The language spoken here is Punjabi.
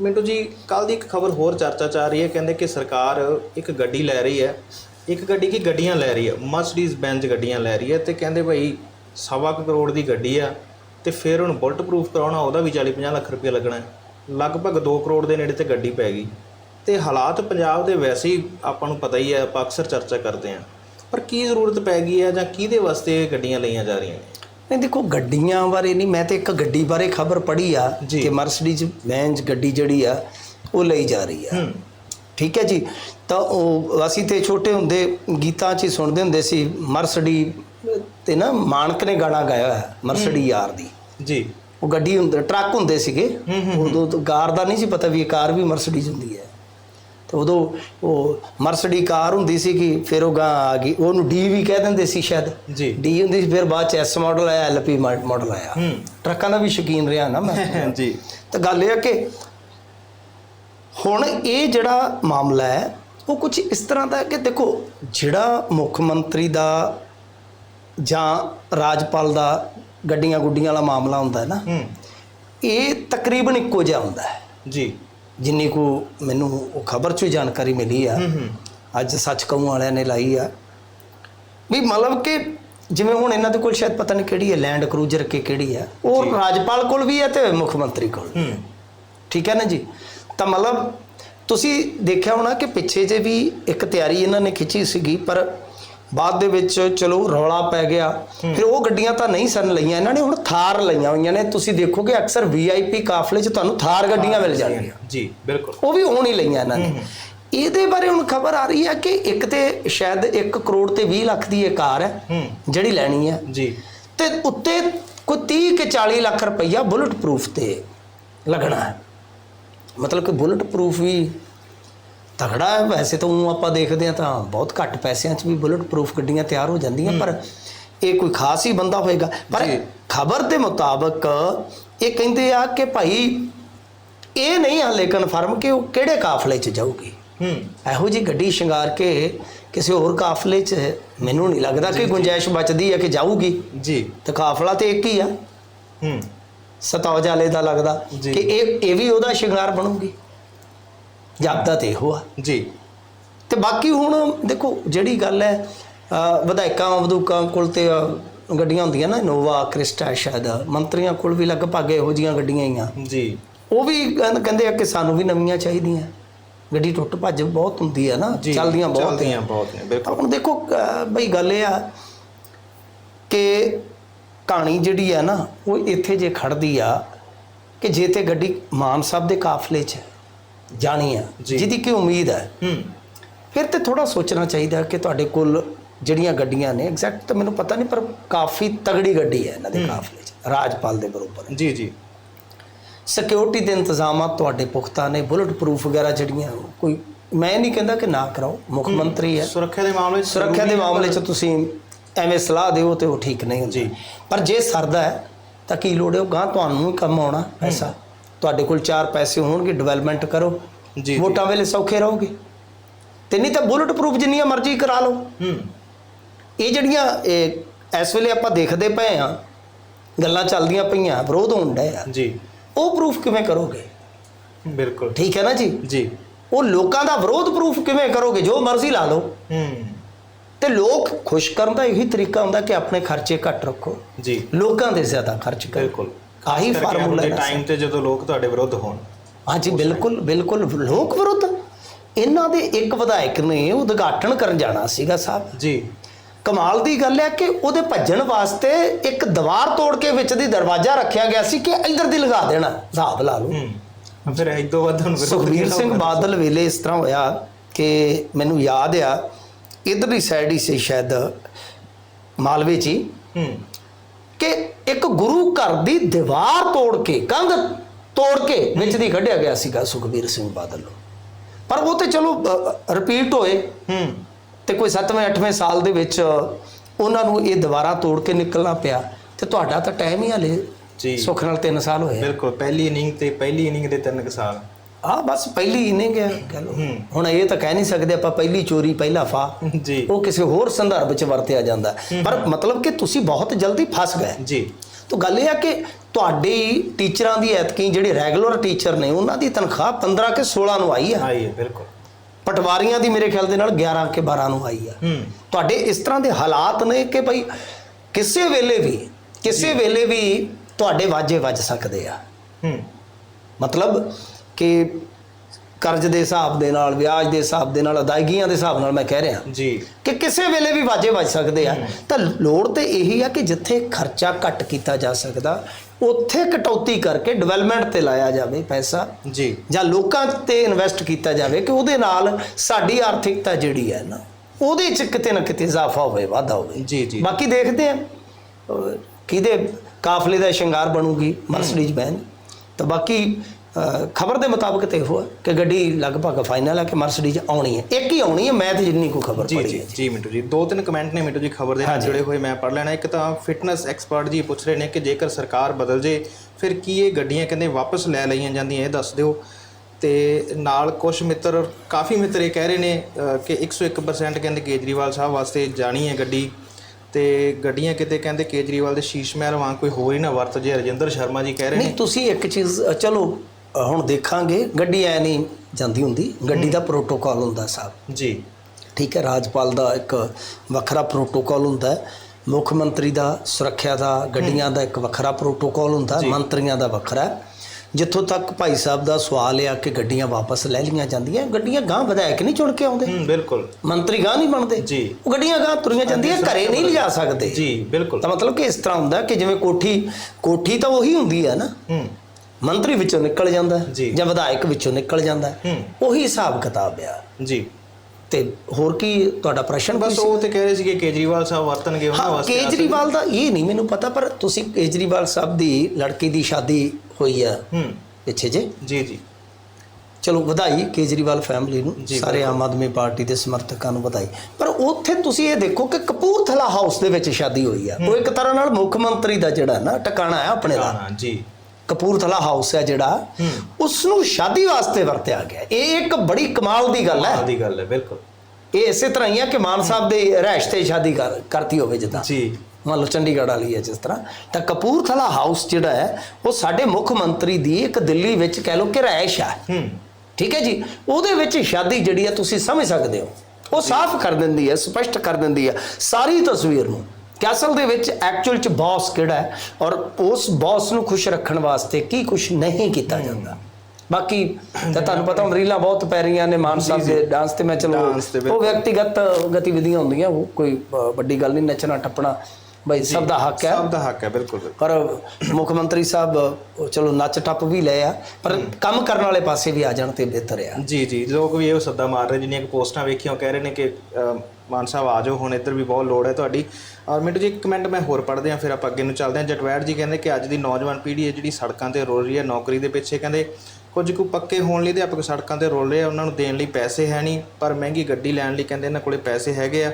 ਮਿੰਟੂ ਜੀ ਕੱਲ ਦੀ ਇੱਕ ਖਬਰ ਹੋਰ ਚਰਚਾ ਚ ਆ ਰਹੀ ਹੈ, ਕਹਿੰਦੇ ਕਿ ਸਰਕਾਰ ਇੱਕ ਗੱਡੀ ਲੈ ਰਹੀ ਹੈ। ਇੱਕ ਗੱਡੀ ਕੀ ਗੱਡੀਆਂ ਲੈ ਰਹੀ ਹੈ? ਮਰਸੀਡੀਜ਼ ਬੈਂਜ਼ ਗੱਡੀਆਂ ਲੈ ਰਹੀ ਹੈ ਤੇ ਕਹਿੰਦੇ ਭਾਈ ਸਵਾ ਕੁ ਕਰੋੜ ਦੀ ਗੱਡੀ ਆ ਤੇ ਫਿਰ ਹੁਣ ਬੁਲਟ ਪ੍ਰੂਫ ਕਰਾਉਣਾ, ਉਹਦਾ ਵੀ 40 50 ਲੱਖ ਰੁਪਏ ਲੱਗਣਾ ਲਗਭਗ 2 ਕਰੋੜ ਦੇ ਨੇੜੇ ਤੇ ਗੱਡੀ ਪੈ ਗਈ। ਤੇ ਹਾਲਾਤ ਪੰਜਾਬ ਦੇ ਵੈਸੇ ਹੀ ਆਪਾਂ ਨੂੰ ਪਤਾ ਹੀ ਹੈ, ਆਪਾਂ ਅਕਸਰ ਚਰਚਾ ਕਰਦੇ ਹਾਂ। ਪਰ ਕੀ ਜ਼ਰੂਰਤ ਪੈ ਗਈ ਹੈ ਜਾਂ ਕਿਹਦੇ ਵਾਸਤੇ ਇਹ ਗੱਡੀਆਂ ਲਈਆਂ ਜਾ ਰਹੀਆਂ ਨੇ? ਨਹੀਂ ਦੇਖੋ ਗੱਡੀਆਂ ਬਾਰੇ ਨਹੀਂ ਮੈਂ ਤੇ ਇੱਕ ਗੱਡੀ ਬਾਰੇ ਖਬਰ ਪੜ੍ਹੀ ਆ ਜੀ। ਕਿ ਮਰਸੀਡੀਜ਼ ਬੈਂਜ਼ ਗੱਡੀ ਜਿਹੜੀ ਆ ਉਹ ਲਈ ਜਾ ਰਹੀ ਆ। ਹੂੰ। ਠੀਕ ਹੈ ਜੀ? ਤਾਂ ਉਹ ਅਸੀਂ ਤੇ ਛੋਟੇ ਹੁੰਦੇ ਗੀਤਾਂ 'ਚ ਹੀ ਸੁਣਦੇ ਹੁੰਦੇ ਸੀ ਮਰਸਡੀ ਤੇ ਨਾ ਮਾਨਕ ਨੇ ਗਾਣਾ ਗਾਇਆ ਹੋਇਆ ਮਰਸਡੀ ਯਾਰ ਦੀ। ਜੀ। ਉਹ ਗੱਡੀ ਹੁੰਦੇ ਟਰੱਕ ਹੁੰਦੇ ਸੀਗੇ। ਹੂੰ, ਹੂੰ, ਉਦੋਂ ਤਾਂ ਕਾਰ ਦਾ ਨਹੀਂ ਸੀ ਪਤਾ ਵੀ ਇਹ ਕਾਰ ਵੀ ਮਰਸਡੀਜ਼ ਹੁੰਦੀ ਹੈ। ਤੇ ਉਦੋਂ ਉਹ ਮਰਸਡੀ ਕਾਰ ਹੁੰਦੀ ਸੀ ਕਿ ਫਿਰ ਉਹ ਗਾਂ ਆ ਗਈ ਉਹਨੂੰ ਡੀ ਵੀ ਕਹਿ ਦਿੰਦੇ ਸੀ ਸ਼ਾਇਦ। ਜੀ। ਡੀ ਹੁੰਦੀ ਸੀ ਫਿਰ ਬਾਅਦ ਚ ਐਸ ਮਾਡਲ ਆਇਆ ਐਲਪੀ ਮਾਡਲ ਆਇਆ। ਹੂੰ। ਟਰੱਕਾਂ ਦਾ ਵੀ ਸ਼ੌਕੀਨ ਰਿਹਾ ਨਾ ਮੈਂ। ਜੀ। ਤਾਂ ਗੱਲ ਇਹ ਹੈ ਕਿ ਹੁਣ ਇਹ ਜਿਹੜਾ ਮਾਮਲਾ ਹੈ ਉਹ ਕੁਝ ਇਸ ਤਰ੍ਹਾਂ ਦਾ ਹੈ ਕਿ ਦੇਖੋ ਜਿਹੜਾ ਮੁੱਖ ਮੰਤਰੀ ਦਾ ਜਾਂ ਰਾਜਪਾਲ ਦਾ ਗੱਡੀਆਂ ਗੁੱਡੀਆਂ ਵਾਲਾ ਮਾਮਲਾ ਹੁੰਦਾ ਹੈ ਨਾ ਹੂੰ। ਇਹ ਤਕਰੀਬਨ ਇੱਕੋ ਜਿਹਾ ਹੁੰਦਾ ਹੈ। ਜੀ। ਜਿੰਨੀ ਕੋ ਮੈਨੂੰ ਉਹ ਖਬਰ ਚੋਂ ਜਾਣਕਾਰੀ ਮਿਲੀ ਆ। ਅੱਜ ਸੱਚ ਕਹੂੰ ਵਾਲਿਆਂ ਨੇ ਲਾਈ ਆ। ਵੀ ਮਤਲਬ ਕਿ ਜਿਵੇਂ ਹੁਣ ਇਹਨਾਂ ਦੇ ਕੋਲ ਸ਼ਾਇਦ ਪਤਾ ਨਹੀਂ ਕਿਹੜੀ ਹੈ ਲੈਂਡ ਕਰੂਜ਼ਰ ਕੇ ਕਿਹੜੀ ਹੈ ਉਹ। ਰਾਜਪਾਲ ਕੋਲ ਵੀ ਹੈ ਤੇ ਮੁੱਖ ਮੰਤਰੀ ਕੋਲ। ਠੀਕ ਹੈ ਨਾ ਜੀ? ਤਾਂ ਮਤਲਬ ਤੁਸੀਂ ਦੇਖਿਆ ਹੋਣਾ ਕਿ ਪਿੱਛੇ ਜੇ ਵੀ ਇੱਕ ਤਿਆਰੀ ਇਹਨਾਂ ਨੇ ਖਿੱਚੀ ਸੀਗੀ ਪਰ ਬਾਅਦ ਦੇ ਵਿੱਚ ਚਲੋ ਰੌਲਾ ਪੈ ਗਿਆ। ਫਿਰ ਉਹ ਗੱਡੀਆਂ ਤਾਂ ਨਹੀਂ ਸਨ ਲਈਆਂ ਇਹਨਾਂ ਨੇ ਹੁਣ ਥਾਰ ਲਈਆਂ ਹੋਈਆਂ ਨੇ। ਤੁਸੀਂ ਦੇਖੋਗੇ ਅਕਸਰ ਵੀਆਈਪੀ ਕਾਫਲੇ 'ਚ ਤੁਹਾਨੂੰ ਥਾਰ ਗੱਡੀਆਂ ਮਿਲ ਜਾਣਗੀਆਂ। ਜੀ ਬਿਲਕੁਲ। ਉਹ ਵੀ ਹੁਣ ਹੀ ਲਈਆਂ ਇਹਨਾਂ ਨੇ। ਇਹਦੇ ਬਾਰੇ ਹੁਣ ਖਬਰ ਆ ਰਹੀ ਹੈ ਕਿ ਇੱਕ ਤੇ ਸ਼ਾਇਦ 1 ਕਰੋੜ ਤੇ 20 ਲੱਖ ਦੀ ਇਹ ਕਾਰ ਹੈ ਹੂੰ। ਜਿਹੜੀ ਲੈਣੀ ਹੈ। ਜੀ। ਤੇ ਉੱਤੇ ਕੋਈ 30 ਕੇ 40 ਲੱਖ ਰੁਪਈਆ ਬੁਲਟ ਪ੍ਰੂਫ ਤੇ ਲੱਗਣਾ ਹੈ। ਮਤਲਬ ਕਿ ਬੁਲਟ ਪ੍ਰੂਫ ਵੀ ਤਗੜਾ ਹੈ। ਵੈਸੇ ਤਾਂ ਉਹ ਆਪਾਂ ਦੇਖਦੇ ਹਾਂ ਤਾਂ ਬਹੁਤ ਘੱਟ ਪੈਸਿਆਂ 'ਚ ਵੀ ਬੁਲਟ ਪ੍ਰੂਫ ਗੱਡੀਆਂ ਤਿਆਰ ਹੋ ਜਾਂਦੀਆਂ ਪਰ ਇਹ ਕੋਈ ਖਾਸ ਹੀ ਬੰਦਾ ਹੋਏਗਾ। ਪਰ। ਖਬਰ ਦੇ ਮੁਤਾਬਕ ਇਹ ਕਹਿੰਦੇ ਆ ਕਿ ਭਾਈ ਇਹ ਨਹੀਂ ਹਾਲੇ ਕਨਫਰਮ ਕਿ ਉਹ ਕਿਹੜੇ ਕਾਫਲੇ 'ਚ ਜਾਊਗੀ। ਹੂੰ। ਇਹੋ ਜੀ ਗੱਡੀ ਸ਼ਿੰਗਾਰ ਕੇ ਕਿਸੇ ਹੋਰ ਕਾਫਲੇ 'ਚ ਮੈਨੂੰ ਨਹੀਂ ਲੱਗਦਾ ਕਿ ਗੁੰਜਾਇਸ਼ ਬਚਦੀ ਹੈ ਕਿ ਜਾਊਗੀ। ਜੀ। ਤੇ ਕਾਫਲਾ ਤੇ ਇੱਕ ਹੀ ਆ। ਹੂੰ। ਸਤੌਜ ਵਾਲੇ ਦਾ ਲੱਗਦਾ। ਕਿ ਇਹ ਇਹ ਵੀ ਉਹਦਾ ਸ਼ਿੰਗਾਰ ਬਣੂਗੀ। ਜਾਪਦਾ ਤੇ ਇਹੋ ਆ। ਜੀ। ਤੇ ਬਾਕੀ ਹੁਣ ਦੇਖੋ ਜਿਹੜੀ ਗੱਲ ਹੈ ਵਿਧਾਇਕਾਂ ਵਧੂਕਾਂ ਕੋਲ ਤੇ ਗੱਡੀਆਂ ਹੁੰਦੀਆਂ ਨਾ ਇਨੋਵਾ ਕ੍ਰਿਸਟਾ ਸ਼ਾਇਦ ਮੰਤਰੀਆਂ ਕੋਲ ਵੀ ਲਗਭਗ ਇਹੋ ਜੀਆਂ ਗੱਡੀਆਂ ਹੀ ਆ। ਜੀ। ਉਹ ਵੀ ਕਹਿੰਦੇ ਆ ਕਿ ਸਾਨੂੰ ਵੀ ਨਵੀਆਂ ਚਾਹੀਦੀਆਂ। ਗੱਡੀ ਟੁੱਟ ਭੱਜ ਬਹੁਤ ਹੁੰਦੀ ਆ ਨਾ ਚੱਲਦੀਆਂ ਬਹੁਤ। ਚੱਲਦੀਆਂ ਬਹੁਤ ਨੇ ਬਿਲਕੁਲ। ਹੁਣ ਦੇਖੋ ਬਈ ਗੱਲ ਇਹ ਆ ਕਿ ਕਹਾਣੀ ਜਿਹੜੀ ਆ ਨਾ ਉਹ ਇੱਥੇ ਜੇ ਖੜਦੀ ਆ ਕਿ ਜੇ ਤੇ ਗੱਡੀ ਮਾਨ ਸਾਹਿਬ ਦੇ ਕਾਫਲੇ 'ਚ ਜਾਣੀ ਆ ਜੀ। ਜਿਹਦੀ ਕੀ ਉਮੀਦ ਹੈ ਹੂੰ। ਫਿਰ ਤੇ ਥੋੜਾ ਸੋਚਣਾ ਚਾਹੀਦਾ ਕਿ ਤੁਹਾਡੇ ਕੋਲ ਜਿਹੜੀਆਂ ਗੱਡੀਆਂ ਨੇ ਐਗਜ਼ੈਕਟ ਤਾਂ ਮੈਨੂੰ ਪਤਾ ਨਹੀਂ ਪਰ ਕਾਫੀ ਤਗੜੀ ਗੱਡੀ ਹੈ ਇਹਨਾਂ ਦੇ ਕਾਫਲੇ 'ਚ ਰਾਜਪਾਲ ਦੇ ਬਰੋਬਰ। ਜੀ ਜੀ। ਸਿਕਿਉਰਿਟੀ ਦੇ ਇੰਤਜ਼ਾਮਾਤ ਤੁਹਾਡੇ ਪੁਖਤਾ ਨੇ ਬੁਲਟ ਪ੍ਰੂਫ ਵਗੈਰਾ ਜਿਹੜੀਆਂ ਕੋਈ ਮੈਂ ਨਹੀਂ ਕਹਿੰਦਾ ਕਿ ਨਾ ਕਰਾਓ ਮੁੱਖ ਮੰਤਰੀ ਹੈ। ਸੁਰੱਖਿਆ ਦੇ ਮਾਮਲੇ 'ਚ ਸੁਰੱਖਿਆ ਦੇ ਮਾਮਲੇ 'ਚ ਤੁਸੀਂ ਐਵੇਂ ਸਲਾਹ ਦਿਓ ਤੇ ਉਹ ਠੀਕ ਨਹੀਂ ਹੁੰਦੀ। ਜੀ। ਪਰ ਜੇ ਸਰਦਾ ਹੈ ਤਾਂ ਕੀ ਲੋੜ ਹੈ ਉਹ ਗਾਂ ਤੁਹਾਨੂੰ ਹੀ ਕੰਮ ਆਉਣਾ ਪੈਸਾ। ਤੁਹਾਡੇ ਕੋਲ ਚਾਰ ਪੈਸੇ ਹੋਣਗੇ ਡਿਵੈਲਪਮੈਂਟ ਕਰੋ। ਜੀ। ਵੋਟਾਂ ਵੇਲੇ ਸੌਖੇ ਰਹੋਗੇ। ਤੇ ਨਹੀਂ ਤਾਂ ਬੁਲਟ ਪ੍ਰੂਫ ਜਿੰਨੀਆਂ ਮਰਜ਼ੀ ਕਰਾ ਲਓ। ਹੂੰ। ਇਹ ਜਿਹੜੀਆਂ ਇਸ ਵੇਲੇ ਆਪਾਂ ਦੇਖਦੇ ਪਏ ਆ ਗੱਲਾਂ ਚੱਲਦੀਆਂ ਪਈਆਂ ਵਿਰੋਧ ਹੋਣ ਡਏ ਆ ਜੀ। ਉਹ ਪ੍ਰੂਫ ਕਿਵੇਂ ਕਰੋਗੇ? ਬਿਲਕੁਲ। ਠੀਕ ਹੈ ਨਾ ਜੀ? ਜੀ। ਉਹ ਲੋਕਾਂ ਦਾ ਵਿਰੋਧ ਪ੍ਰੂਫ ਕਿਵੇਂ ਕਰੋਗੇ? ਜੋ ਮਰਜ਼ੀ ਲਾ ਲਓ। ਹੂੰ। ਤੇ ਲੋਕ ਖੁਸ਼ ਕਰਨ ਦਾ ਇਹੀ ਤਰੀਕਾ ਹੁੰਦਾ ਕਿ ਆਪਣੇ ਖਰਚੇ ਘੱਟ ਰੱਖੋ। ਜੀ। ਲੋਕਾਂ ਦੇ ਜ਼ਿਆਦਾ ਖਰਚ ਕਰੋ। ਬਿਲਕੁਲ। ਆਹੀ ਫਾਰਮੂਲਾ ਦੇ ਹੈ ਟਾਈਮ ਤੇ ਜਦੋਂ ਲੋਕ ਤੁਹਾਡੇ ਵਿਰੁੱਧ ਹੋਣ। ਹਾਂਜੀ ਬਿਲਕੁਲ ਬਿਲਕੁਲ ਲੋਕ ਵਿਰੁੱਧ? ਇਹਨਾਂ ਦੇ ਇੱਕ ਵਿਧਾਇਕ ਨੇ ਉਦਘਾਟਨ ਕਰਨ ਜਾਣਾ ਸੀਗਾ ਸਾਹਿਬ। ਜੀ। ਕਮਾਲ ਦੀ ਗੱਲ ਹੈ ਕਿ ਉਹਦੇ ਭੱਜਣ ਵਾਸਤੇ ਇੱਕ ਦੀਵਾਰ ਤੋੜ ਕੇ ਵਿੱਚ ਦੀ ਦਰਵਾਜ਼ਾ ਰੱਖਿਆ ਗਿਆ ਸੀ ਕਿ ਇੱਧਰ ਦੀ ਲਗਾ ਦੇਣਾ ਹਿਸਾਬ ਲਾ ਲਓ। ਫਿਰ ਇੱਕ ਦੋ ਵਾਰ ਹੁਣ ਸੁਖਬੀਰ ਸਿੰਘ? ਬਾਦਲ ਵੇਲੇ ਇਸ ਤਰ੍ਹਾਂ ਹੋਇਆ ਕਿ ਮੈਨੂੰ ਯਾਦ ਆ ਇਧਰਲੀ ਸਾਈਡ ਹੀ ਸੀ ਸ਼ਾਇਦ ਮਾਲਵੇ 'ਚ ਹੂੰ। ਕਿ ਇੱਕ ਗੁਰੂ ਘਰ ਦੀ ਦੀਵਾਰ ਤੋੜ ਕੇ ਕੰਧ ਤੋੜ ਕੇ ਵਿੱਚ ਦੀ ਕੱਢਿਆ ਗਿਆ ਸੀਗਾ ਸੁਖਬੀਰ ਸਿੰਘ ਬਾਦਲ ਨੂੰ। ਪਰ ਉਹ ਤੇ ਚਲੋ ਰਿਪੀਟ ਹੋਏ। ਹੂੰ। ਤੇ ਕੋਈ 7ਵੇਂ 8ਵੇਂ ਸਾਲ ਦੇ ਵਿੱਚ ਉਹਨਾਂ ਨੂੰ ਇਹ ਦੁਬਾਰਾ ਤੋੜ ਕੇ ਨਿਕਲਣਾ ਪਿਆ। ਤੇ ਤੁਹਾਡਾ ਤਾਂ ਟਾਈਮ ਹੀ ਹਲੇ ਜੀ। ਸੁੱਖ ਨਾਲ 3 ਸਾਲ ਹੋਏ। ਬਿਲਕੁਲ ਪਹਿਲੀ ਇਨਿੰਗ ਤੇ ਪਹਿਲੀ ਇਨਿੰਗ ਦੇ ਤਿੰਨ ਕੁ ਸਾਲ। ਆ ਬਸ ਪਹਿਲੀ ਇਨਿੰਗ ਹੈ ਕਹ ਹੂੰ। ਹੁਣ ਇਹ ਤਾਂ ਕਹਿ ਨਹੀਂ ਸਕਦੇ ਆਪਾਂ ਪਹਿਲੀ ਚੋਰੀ ਪਹਿਲਾ ਫਾ ਜੀ। ਉਹ ਕਿਸੇ ਹੋਰ ਸੰਦਰਭ ਵਿੱਚ ਵਰਤਿਆ ਜਾਂਦਾ। ਪਰ ਮਤਲਬ ਕਿ ਤੁਸੀਂ ਬਹੁਤ ਜਲਦੀ ਫਸ ਗਏ। ਜੀ। ਤਾਂ ਗੱਲ ਇਹ ਆ ਕਿ ਤੁਹਾਡੀ ਟੀਚਰਾਂ ਦੀ ਐਤਕੀ ਜਿਹੜੇ ਰੈਗੂਲਰ ਟੀਚਰ ਨੇ ਉਹਨਾਂ ਦੀ ਤਨਖਾਹ 15 ਕੇ 16 ਨੂੰ ਆਈ ਆ। ਆਈ ਹੈ ਬਿਲਕੁਲ। ਪਟਵਾਰੀਆਂ ਦੀ ਮੇਰੇ ਖਿਆਲ ਦੇ ਨਾਲ 11 ਕੇ 12 ਨੂੰ ਆਈ ਆ। ਹੂੰ। ਤੁਹਾਡੇ ਇਸ ਤਰ੍ਹਾਂ ਦੇ ਹਾਲਾਤ ਨੇ ਕਿ ਭਈ ਕਿਸੇ ਵੇਲੇ ਵੀ ਕਿਸੇ ਵੇਲੇ ਵੀ ਤੁਹਾਡੇ ਵਾਜੇ ਵੱਜ ਸਕਦੇ ਆ। ਹੂੰ। ਮਤਲਬ ਕਿ ਕਰਜ਼ ਦੇ ਹਿਸਾਬ ਦੇ ਨਾਲ ਵਿਆਜ ਦੇ ਹਿਸਾਬ ਦੇ ਨਾਲ ਅਦਾਇਗੀਆਂ ਦੇ ਹਿਸਾਬ ਨਾਲ ਮੈਂ ਕਹਿ ਰਿਹਾ। ਜੀ। ਕਿ ਕਿਸੇ ਵੇਲੇ ਵੀ ਵਾਜੇ ਵੱਜ ਸਕਦੇ ਆ। ਤਾਂ ਲੋੜ ਤੇ ਇਹੀ ਆ ਕਿ ਜਿੱਥੇ ਖਰਚਾ ਘੱਟ ਕੀਤਾ ਜਾ ਸਕਦਾ ਉੱਥੇ ਕਟੌਤੀ ਕਰਕੇ ਡਿਵੈਲਪਮੈਂਟ ਤੇ ਲਾਇਆ ਜਾਵੇ ਪੈਸਾ। ਜੀ। ਜਾਂ ਲੋਕਾਂ ਤੇ ਇਨਵੈਸਟ ਕੀਤਾ ਜਾਵੇ ਕਿ ਉਹਦੇ ਨਾਲ ਸਾਡੀ ਆਰਥਿਕਤਾ ਜਿਹੜੀ ਹੈ ਨਾ ਉਹਦੇ ਚ ਕਿਤੇ ਨਾ ਕਿਤੇ ਇਜ਼ਾਫਾ ਹੋਵੇ ਵਾਧਾ ਹੋਵੇ। ਜੀ, ਜੀ। ਬਾਕੀ ਦੇਖਦੇ ਆ। ਕਿਹਦੇ ਕਾਫਲੇ ਦਾ ਸ਼ਿੰਗਾਰ ਬਣੂਗੀ ਮਰਸੀਡੀਜ਼ ਬੈਨ। ਤਾਂ ਬਾਕੀ ਖਬਰ ਦੇ ਮੁਤਾਬਕ ਤੇ ਇਹੋ ਹੈ ਕਿ ਗੱਡੀ ਲਗਭਗ ਫਾਈਨਲ ਹੈ ਕਿ ਮਰਸੀਡੀਜ਼ ਆਉਣੀ ਹੈ। ਇੱਕ ਹੀ ਆਉਣੀ ਹੈ ਮੈਂ ਤੇ ਜਿੰਨੀ ਕੋ ਖਬਰ ਪੜੀ ਹੈ ਜੀ। ਮਿੰਟੂ ਜੀ ਦੋ ਤਿੰਨ ਕਮੈਂਟ ਨੇ ਮਿੰਟੂ ਜੀ ਖਬਰ ਦੇ ਨਾਲ। ਜੁੜੇ ਹੋਏ ਮੈਂ ਪੜ ਲੈਣਾ। ਇੱਕ ਤਾਂ ਫਿਟਨੈਸ ਐਕਸਪਰਟ ਜੀ ਪੁੱਛ ਰਹੇ ਨੇ ਕਿ ਜੇਕਰ ਸਰਕਾਰ ਬਦਲ ਜੇ ਫਿਰ ਕੀ ਇਹ ਗੱਡੀਆਂ ਕਹਿੰਦੇ ਵਾਪਸ ਲੈ ਲਈਆਂ ਜਾਂਦੀਆਂ ਇਹ ਦੱਸ ਦਿਓ। ਤੇ ਨਾਲ ਕੁਝ ਮਿੱਤਰ ਕਾਫੀ ਮਿੱਤਰ ਇਹ ਕਹਿ ਰਹੇ ਨੇ ਕਿ 101% ਕਹਿੰਦੇ ਕੇਜਰੀਵਾਲ ਸਾਹਿਬ ਵਾਸਤੇ ਜਾਣੀ ਹੈ ਗੱਡੀ। ਤੇ ਗੱਡੀਆਂ ਕਿਤੇ ਕਹਿੰਦੇ ਕੇਜਰੀਵਾਲ ਦੇ ਸ਼ੀਸ਼ ਮਹਿਲ ਵਾਂਗ ਕੋਈ ਹੋਰ ਹੀ ਨਾ ਵਰਤ ਜੇ ਰਜਿੰਦਰ ਸ਼ਰਮਾ ਜੀ ਕਹਿ ਰਹੇ ਨਹੀਂ ਨੇ। ਤੁਸੀਂ ਇੱਕ ਚੀਜ਼ ਚਲੋ ਹੁਣ ਦੇਖਾਂਗੇ ਗੱਡੀ ਐ ਨਹੀਂ ਜਾਂਦੀ ਹੁੰਦੀ ਗੱਡੀ ਦਾ ਪ੍ਰੋਟੋਕਾਲ ਹੁੰਦਾ ਸਾਹਿਬ ਜੀ। ਠੀਕ ਹੈ ਰਾਜਪਾਲ ਦਾ ਇੱਕ ਵੱਖਰਾ ਪ੍ਰੋਟੋਕਾਲ ਹੁੰਦਾ ਹੈ। ਮੁੱਖ ਮੰਤਰੀ ਦਾ ਸੁਰੱਖਿਆ ਦਾ ਗੱਡੀਆਂ ਦਾ ਇੱਕ ਵੱਖਰਾ ਪ੍ਰੋਟੋਕਾਲ ਹੁੰਦਾ ਮੰਤਰੀਆਂ ਦਾ ਵੱਖਰਾ। ਜਿੱਥੋਂ ਤੱਕ ਭਾਈ ਸਾਹਿਬ ਦਾ ਸਵਾਲ ਆ ਕਿ ਗੱਡੀਆਂ ਵਾਪਸ ਲੈ ਲਈਆਂ ਜਾਂਦੀਆਂ ਗੱਡੀਆਂ ਗਾਂ ਵਿਧਾਇਕ ਨਹੀਂ ਚੁਣ ਕੇ ਆਉਂਦੇ। ਹੂੰ ਬਿਲਕੁਲ। ਮੰਤਰੀ ਗਾਂ ਨਹੀਂ ਬਣਦੇ। ਜੀ। ਉਹ ਗੱਡੀਆਂ ਗਾਂ ਤੁਰੀਆਂ ਜਾਂਦੀਆਂ ਘਰੇ ਨਹੀਂ ਲਿਜਾ ਸਕਦੇ। ਜੀ ਬਿਲਕੁਲ। ਤਾਂ ਮਤਲਬ ਕਿ ਇਸ ਤਰ੍ਹਾਂ ਹੁੰਦਾ ਕਿ ਜਿਵੇਂ ਕੋਠੀ ਕੋਠੀ ਤਾਂ ਉਹੀ ਹੁੰਦੀ ਹੈ ਨਾ। ਹੂੰ। ਮੰਤਰੀ ਵਿੱਚੋਂ ਨਿਕਲ ਜਾਂਦਾ ਜੀ। ਜਾਂ ਵਿਧਾਇਕ ਵਿੱਚੋਂ ਨਿਕਲ ਜਾਂਦਾ ਉਹੀ ਹਿਸਾਬ ਕਿਤਾਬ ਆ। ਜੀ। ਤੇ ਹੋਰ ਕੀ ਤੁਹਾਡਾ ਪ੍ਰਸ਼ਨ ਬਸ ਉਹ ਤੇ ਕਹਿ ਰਹੇ ਸੀ ਕਿ ਕੇਜਰੀਵਾਲ ਸਾਹਿਬ ਵਰਤਣਗੇ ਉਹਨਾਂ ਹਾਂ ਵਾਸਤੇ। ਕੇਜਰੀਵਾਲ ਦਾ ਇਹ ਨਹੀਂ ਮੈਨੂੰ ਪਤਾ ਪਰ ਤੁਸੀਂ ਕੇਜਰੀਵਾਲ ਸਾਹਿਬ ਦੀ ਲੜਕੀ ਦੀ ਸ਼ਾਦੀ ਹੋਈ ਆ ਹੂੰ। ਪਿੱਛੇ ਜੇ। ਜੀ ਜੀ। ਚਲੋ ਵਧਾਈ ਕੇਜਰੀਵਾਲ ਫੈਮਿਲੀ ਨੂੰ ਜੀ, ਸਾਰੇ ਆਮ ਆਦਮੀ ਪਾਰਟੀ ਦੇ ਸਮਰਥਕਾਂ ਨੂੰ ਵਧਾਈ। ਪਰ ਉੱਥੇ ਤੁਸੀਂ ਇਹ ਦੇਖੋ ਕਿ ਕਪੂਰਥਲਾ ਹਾਊਸ ਦੇ ਵਿੱਚ ਸ਼ਾਦੀ ਹੋਈ ਆ। ਉਹ ਇੱਕ ਤਰ੍ਹਾਂ ਨਾਲ ਮੁੱਖ ਮੰਤਰੀ ਦਾ ਜਿਹੜਾ ਨਾ ਟਿਕਾਣਾ ਹੈ ਆਪਣੇ ਦਾ। ਹਾਂ ਜੀ। ਕਪੂਰਥਲਾ ਹਾਊਸ ਹੈ ਜਿਹੜਾ ਉਸ ਨੂੰ ਸ਼ਾਦੀ ਵਾਸਤੇ ਵਰਤਿਆ ਗਿਆ। ਇਹ ਇੱਕ ਬੜੀ ਕਮਾਲ ਦੀ ਗੱਲ ਹੈ। ਦੀ ਗੱਲ ਹੈ ਬਿਲਕੁਲ। ਇਹ ਇਸੇ ਤਰ੍ਹਾਂ ਹੀ ਹੈ ਕਿ ਮਾਨ ਸਾਹਿਬ ਦੇ ਰਹਿਸ਼ ਤੇ ਸ਼ਾਦੀ ਕਰਤੀ ਹੋਵੇ ਜਿੱਦਾਂ। ਜੀ। ਮੰਨ ਲਓ ਚੰਡੀਗੜ੍ਹ ਵਾਲੀ ਹੈ ਜਿਸ ਤਰ੍ਹਾਂ। ਤਾਂ ਕਪੂਰਥਲਾ ਹਾਊਸ ਜਿਹੜਾ ਹੈ ਉਹ ਸਾਡੇ ਮੁੱਖ ਮੰਤਰੀ ਦੀ ਇੱਕ ਦਿੱਲੀ ਵਿੱਚ ਕਹਿ ਲਓ ਕਿ ਰਹਿਸ਼ ਹੈ। ਠੀਕ ਹੈ ਜੀ? ਉਹਦੇ ਵਿੱਚ ਸ਼ਾਦੀ ਜਿਹੜੀ ਹੈ ਤੁਸੀਂ ਸਮਝ ਸਕਦੇ ਹੋ। ਉਹ ਸਾਫ਼ ਕਰ ਦਿੰਦੀ ਹੈ ਸਪਸ਼ਟ ਕਰ ਦਿੰਦੀ ਹੈ ਸਾਰੀ ਤਸਵੀਰ ਨੂੰ। ਕਿ ਅਸਲ ਦੇ ਵਿੱਚ ਐਕਚੁਅਲ ਚ ਬੌਸ ਕਿਹੜਾ ਹੈ ਔਰ ਉਸ ਬੌਸ ਨੂੰ ਖੁਸ਼ ਰੱਖਣ ਵਾਸਤੇ ਕੀ ਕੁਝ ਨਹੀਂ ਕੀਤਾ ਜਾਂਦਾ। ਬਾਕੀ ਤਾਂ ਤੁਹਾਨੂੰ ਪਤਾ ਹੁਣ ਰੀਲਾਂ ਬਹੁਤ ਪੈ ਰਹੀਆਂ ਨੇ ਮਾਨ ਸਾਹਿਬ ਦੇ ਡਾਂਸ ਤੇ ਮੈਂ ਚਲੋ ਉਹ ਵਿਅਕਤੀਗਤ ਗਤੀਵਿਧੀਆਂ ਹੁੰਦੀਆਂ ਉਹ ਕੋਈ ਵੱਡੀ ਗੱਲ ਨਹੀਂ ਨੱਚਣਾ ਟੱਪਣਾ ਬਈ ਸਭ ਦਾ ਹੱਕ ਹੈ। ਸਭ ਦਾ ਹੱਕ ਹੈ ਬਿਲਕੁਲ। ਪਰ ਮੁੱਖ ਮੰਤਰੀ ਸਾਹਿਬ ਚਲੋ ਨੱਚ ਟੱਪ ਵੀ ਲਏ ਆ ਪਰ ਕੰਮ ਕਰਨ ਵਾਲੇ ਪਾਸੇ ਵੀ ਆ ਜਾਣ ਤੇ ਬਿਹਤਰ ਆ। ਜੀ ਜੀ। ਲੋਕ ਵੀ ਇਹ ਸੱਦਾ ਮਾਰ ਰਹੇ ਜਿੰਨੀਆਂ ਪੋਸਟਾਂ ਵੇਖੀਆਂ ਕਹਿ ਰਹੇ ਨੇ ਕਿ ਮਾਨ ਸਾਹਿਬ ਆ ਜਾਓ, ਹੁਣ ਇੱਧਰ ਵੀ ਬਹੁਤ ਲੋੜ ਹੈ ਤੁਹਾਡੀ। ਔਰ ਮਿੰਟੂ ਜੀ, ਇੱਕ ਕਮੈਂਟ ਮੈਂ ਹੋਰ ਪੜ੍ਹਦੇ ਹਾਂ, ਫਿਰ ਆਪਾਂ ਅੱਗੇ ਨੂੰ ਚੱਲਦੇ ਹਾਂ। ਜਟਵੈੜ ਜੀ ਕਹਿੰਦੇ ਕਿ ਅੱਜ ਦੀ ਨੌਜਵਾਨ ਪੀੜ੍ਹੀ ਹੈ ਜਿਹੜੀ ਸੜਕਾਂ ਤੇ ਰੁਲ ਰਹੀ ਹੈ ਨੌਕਰੀ ਦੇ ਪਿੱਛੇ। ਕਹਿੰਦੇ, ਕੁਝ ਕੁ ਪੱਕੇ ਹੋਣ ਲਈ ਅਧਿਆਪਕ ਸੜਕਾਂ ਤੇ ਰੁਲ ਰਹੇ ਆ, ਉਹਨਾਂ ਨੂੰ ਦੇਣ ਲਈ ਪੈਸੇ ਹੈ ਨਹੀਂ, ਪਰ ਮਹਿੰਗੀ ਗੱਡੀ ਲੈਣ ਲਈ ਕਹਿੰਦੇ ਇਹਨਾਂ ਕੋਲੇ ਪੈਸੇ ਹੈਗੇ ਆ।